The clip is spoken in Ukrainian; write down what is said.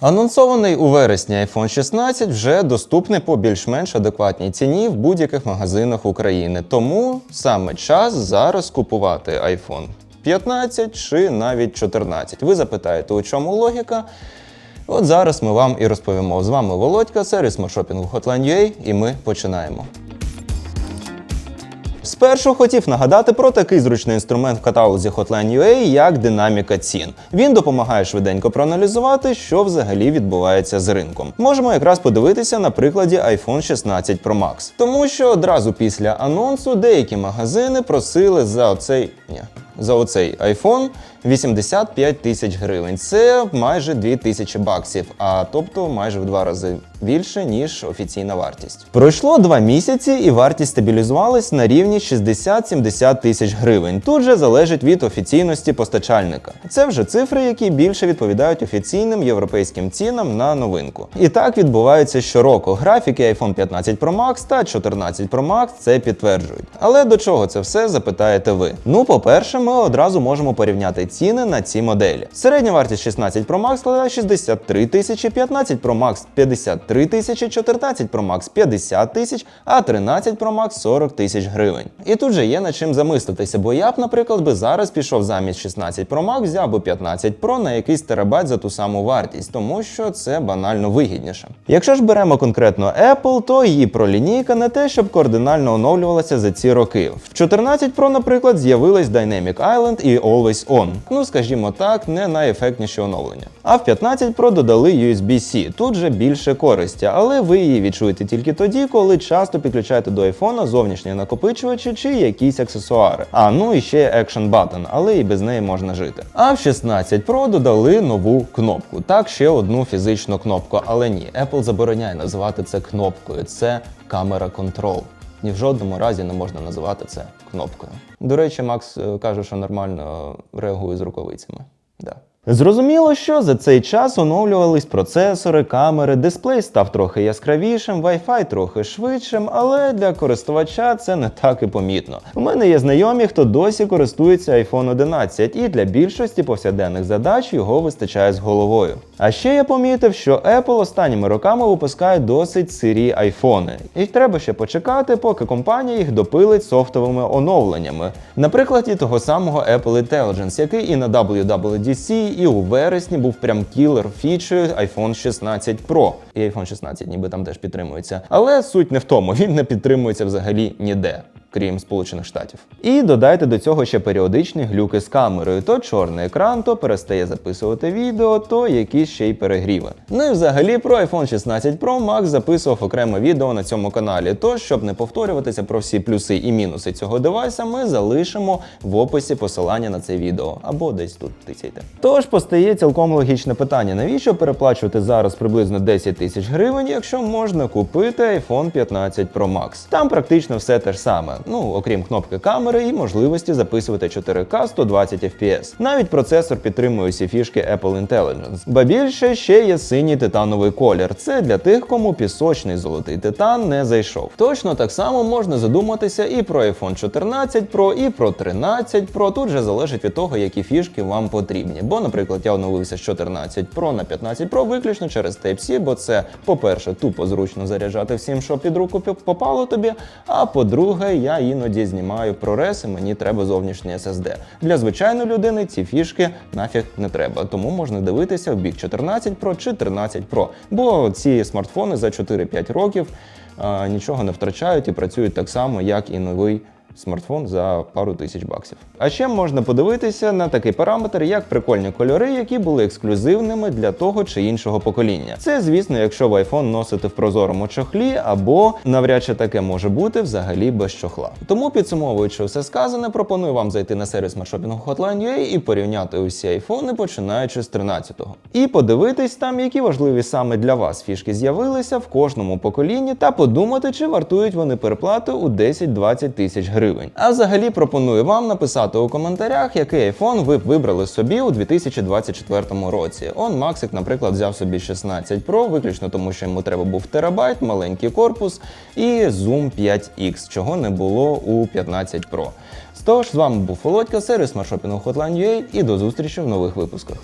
Анонсований у вересні iPhone 16 вже доступний по більш-менш адекватній ціні в будь-яких магазинах України. Тому саме час зараз купувати iPhone 15 чи навіть 14. Ви запитаєте, у чому логіка? От зараз ми вам і розповімо. З вами Володька, сервіс смартшопінгу Hotline.ua і ми починаємо. Спершу хотів нагадати про такий зручний інструмент в каталозі Hotline UA, як динаміка цін. Він допомагає швиденько проаналізувати, що взагалі відбувається з ринком. Можемо якраз подивитися на прикладі iPhone 16 Pro Max. Тому що одразу після анонсу деякі магазини просили за оцей ні, за оцей iPhone 85 тисяч гривень. Це майже 2 тисячі баксів, а тобто майже в два рази більше, ніж офіційна вартість. Пройшло два місяці, і вартість стабілізувалась на рівні 60-70 тисяч гривень. Тут же залежить від офіційності постачальника. Це вже цифри, які більше відповідають офіційним європейським цінам на новинку. І так відбувається щороку. Графіки iPhone 15 Pro Max та 14 Pro Max це підтверджують. Але до чого це все запитаєте ви? Ну, по-перше, ми одразу можемо порівняти ціни на ці моделі. Середня вартість 16 Pro Max складає 63 тисячі, 15 Pro Max 53 тисячі, 14 Pro Max 50 тисяч, а 13 Pro Max 40 тисяч гривень. І тут же є над чим замислитися, бо я б, наприклад, би зараз пішов замість 16 Pro Max, взяв би 15 Pro на якийсь терабайт за ту саму вартість, тому що це банально вигідніше. Якщо ж беремо конкретно Apple, то її пролінійка не те, щоб кардинально оновлювалася за ці роки. В 14 Pro, наприклад, з'явилась Dynamic Island і Always On. Ну, скажімо так, не найефектніші оновлення. А в 15 Pro додали USB-C. Тут же більше користі, але ви її відчуєте тільки тоді, коли часто підключаєте до iPhone зовнішні накопичувачі чи якісь аксесуари. А ну і ще Action Button, але і без неї можна жити. А в 16 Pro додали нову кнопку. Так, ще одну фізичну кнопку, але ні, Apple забороняє називати це кнопкою. Це камера контрол. Ні в жодному разі не можна називати це кнопкою. До речі, Макс е, каже, що нормально реагує з рукавицями. Да. Зрозуміло, що за цей час оновлювались процесори, камери, дисплей став трохи яскравішим, Wi-Fi трохи швидшим, але для користувача це не так і помітно. У мене є знайомі, хто досі користується iPhone 11, і для більшості повсякденних задач його вистачає з головою. А ще я помітив, що Apple останніми роками випускає досить сирі айфони, і треба ще почекати, поки компанія їх допилить софтовими оновленнями. Наприклад, і того самого Apple Intelligence, який і на WWDC, і у вересні був прям кілер фічею iPhone 16 Pro. І iPhone 16 ніби там теж підтримується. Але суть не в тому, він не підтримується взагалі ніде. Крім Сполучених Штатів. І додайте до цього ще періодичні глюки з камерою. То чорний екран, то перестає записувати відео, то якісь ще й перегріви. Ну і взагалі про iPhone 16 Pro Max записував окреме відео на цьому каналі. Тож, щоб не повторюватися про всі плюси і мінуси цього девайса, ми залишимо в описі посилання на це відео або десь тут тицяйте. Тож постає цілком логічне питання: навіщо переплачувати зараз приблизно 10 тисяч гривень, якщо можна купити iPhone 15 Pro Max? Там практично все те ж саме. Ну, окрім кнопки камери і можливості записувати 4К 120 FPS. Навіть процесор підтримує усі фішки Apple Intelligence. Ба більше ще є синій титановий колір. Це для тих, кому пісочний золотий титан не зайшов. Точно так само можна задуматися і про iPhone 14 Pro, і про 13 Pro. Тут же залежить від того, які фішки вам потрібні. Бо, наприклад, я оновився з 14 Pro на 15 Pro виключно через Type-C, бо це, по-перше, тупо зручно заряджати всім, що під руку попало тобі. А по-друге, я іноді знімаю ProRes і мені треба зовнішній SSD. Для звичайної людини ці фішки нафіг не треба, тому можна дивитися в бік 14 Pro чи 13 Pro. Бо ці смартфони за 4-5 років а, нічого не втрачають і працюють так само, як і новий. Смартфон за пару тисяч баксів. А ще можна подивитися на такий параметр, як прикольні кольори, які були ексклюзивними для того чи іншого покоління. Це, звісно, якщо ви iPhone носите в прозорому чохлі, або навряд чи таке може бути взагалі без чохла. Тому підсумовуючи все сказане, пропоную вам зайти на сервіс маршопінгу Hotline.ua і порівняти усі айфони, починаючи з 13-го. І подивитись там, які важливі саме для вас фішки з'явилися в кожному поколінні, та подумати, чи вартують вони переплати у 10-20 тисяч гривень. А взагалі пропоную вам написати у коментарях, який iPhone ви б вибрали собі у 2024 році. Он Максик, наприклад, взяв собі 16 Pro, виключно тому, що йому треба був терабайт, маленький корпус і Zoom 5X, чого не було у 15 Pro. Тож, з вами був Володька, сервіс маршопінгу Hotline.ua і до зустрічі в нових випусках.